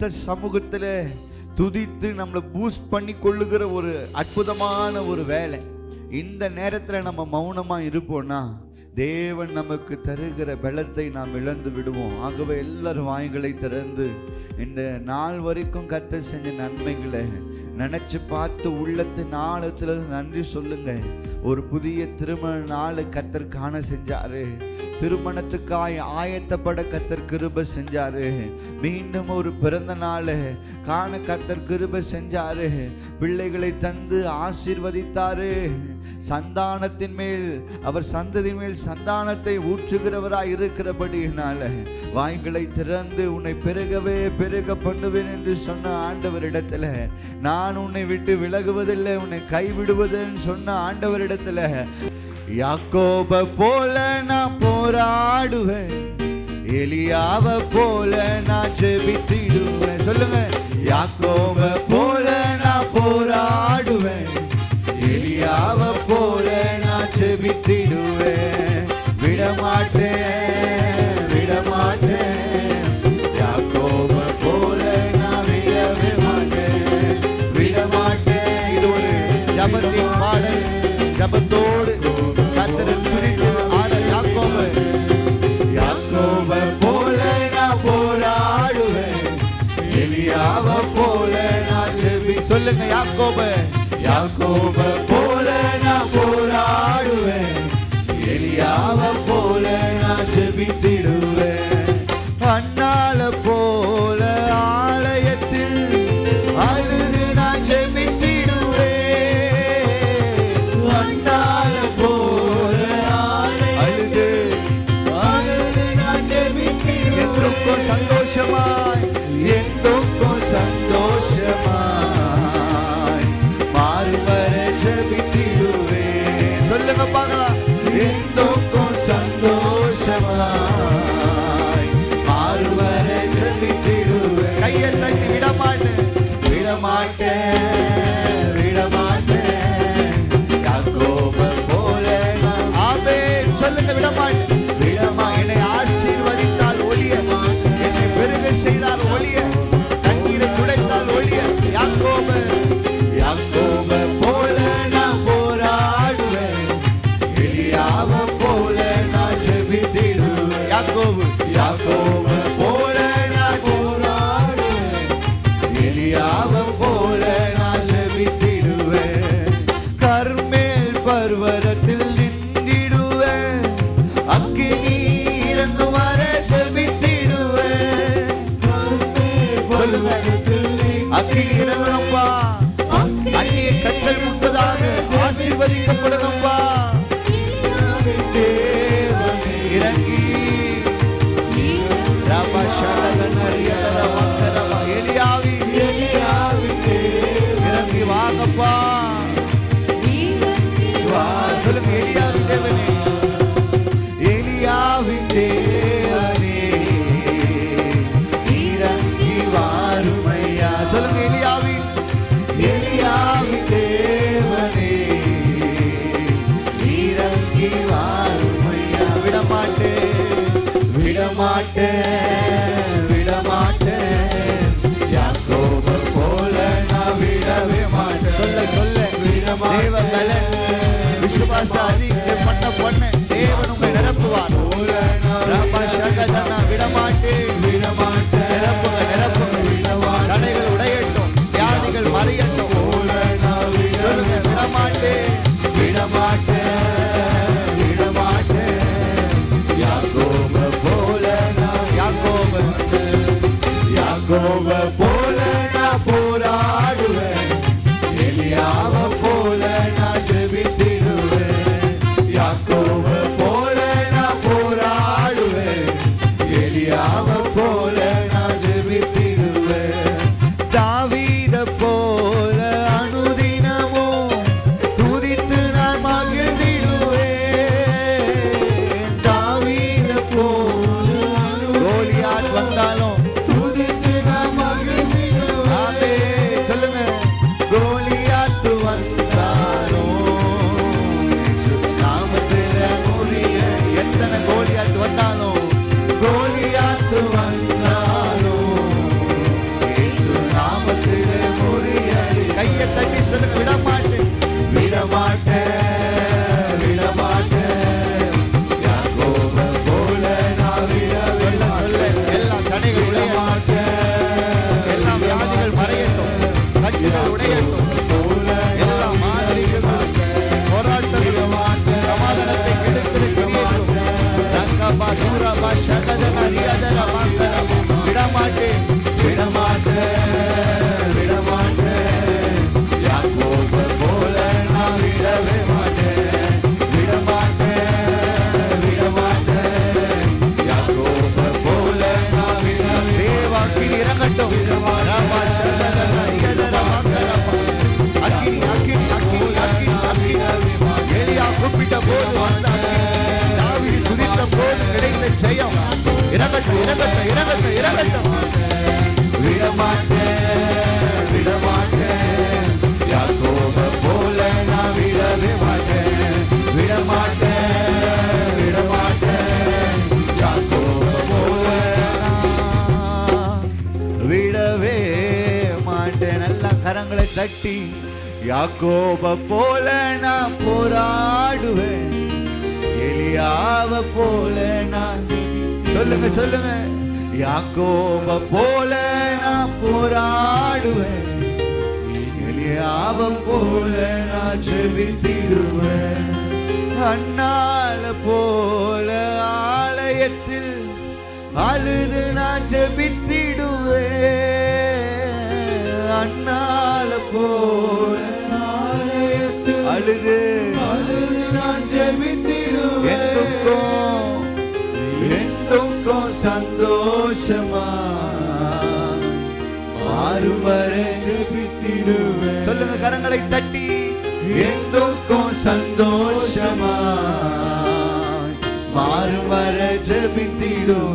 கத்த சமூகத்தில் துதித்து நம்மளை பூஸ்ட் பண்ணி கொள்ளுகிற ஒரு அற்புதமான ஒரு வேலை. இந்த நேரத்தில் நம்ம மௌனமாக இருப்போம்னா தேவன் நமக்கு தருகிற பலத்தை நாம் இழந்து விடுவோம். ஆகவே எல்லாரும் வாய்களை திறந்து இந்த நாள் வரைக்கும் கத்த செஞ்ச நன்மைகளை நினைச்சு பார்த்து உள்ளத்து நாளத்துல நன்றி சொல்லுங்க. ஒரு புதிய திருமண நாள் கத்தர் காண செஞ்சாரு. திருமணத்துக்காய் ஆயத்தப்பட கத்தர் கிருப செஞ்சாரு. மீண்டும் ஒரு பிறந்த நாள் காண கத்தர் கிருப செஞ்சாரு. பிள்ளைகளை தந்து ஆசீர்வதித்தாரு. சந்தானத்தின் மேல் அவர் சந்ததியின் மேல் சந்தானத்தை ஊற்றுகிறவராய் இருக்கிறபடியினால வாய்களை திறந்து உன்னை பெருகவே பெருக பண்ணுவேன் என்று சொன்ன ஆண்டவரிடத்துல நான் உன்னை விட்டு விலகுவதில்லை உன்னை கைவிடுவதுன்னு சொன்ன ஆண்டவரிடத்துல யாக்கோப போல நான் போராடுவேன் எலியாவ போல நான் ஜெபித்திடுவேன். சொல்லுங்க யாக்கோப சொல்லுங்க யாக்கோப. யாக்கோப போல நான் போராடுவேன். எலியாவ போல நான் ஜெபித்திடுவேன் சொல்லுங்க விடமாட்டேன் விடமா என்னை ஆசீர்வதித்தால் ஒளிய. என்னை பெருக செய்தால் ஒளிய. தண்ணீரை துடைத்தால் ஒளிய. யாக்கோப. யாக்கோப போல நான் போராடுவேன். எலியாவ போல நான் ஜெபித்திடுவேன். யாக்கோபு. யாக்கோப போல நான் போராடுவேன். எலியாவ போல நான் ஜெபித்திடுவேன். கர்மேல் பர்வதத்தில் இறங்கணும்பா அந்நிய கத்தல் முன்பதாக ஆசீர்வதிக்கப்படணும்பா. இறங்கி. எலியாவி இறங்கி வாங்கப்பா. சொல்லுங்க எலியாவின் விடமாட்டேன் விடமாட்டேன். யாக்கோப போல நான் விடவே மாட்டேன். சொல்ல சொல்ல. தேவ பலன் விசுவாச அதிகப்பட்ட பொண்ணு தேவன் உங்களை நிரப்புவார். my king. கரங்களை தட்டி யாக்கோப போல நான் போராடுவேன். எலியாவ போல நான் சொல்லுங்க சொல்லுங்க. யாக்கோப போல நான் போராடுவேன். எலியாவ போல நான் செவித்திடுவேன் அண்ணால போல ஆலயத்தில் அழுது நான் செபித்திடுவேன் அண்ணா அழுது. அழுது நான் ஜெபித்திடுவேன் எந்துக்கும் எந்துக்கும் சந்தோஷமா மாறும் ஜெபித்திடுவேன். சொல்லுங்க கரங்களை தட்டி. எந்துக்கும் சந்தோஷமா? மாறும் வரை ஜெபித்திடுவேன்.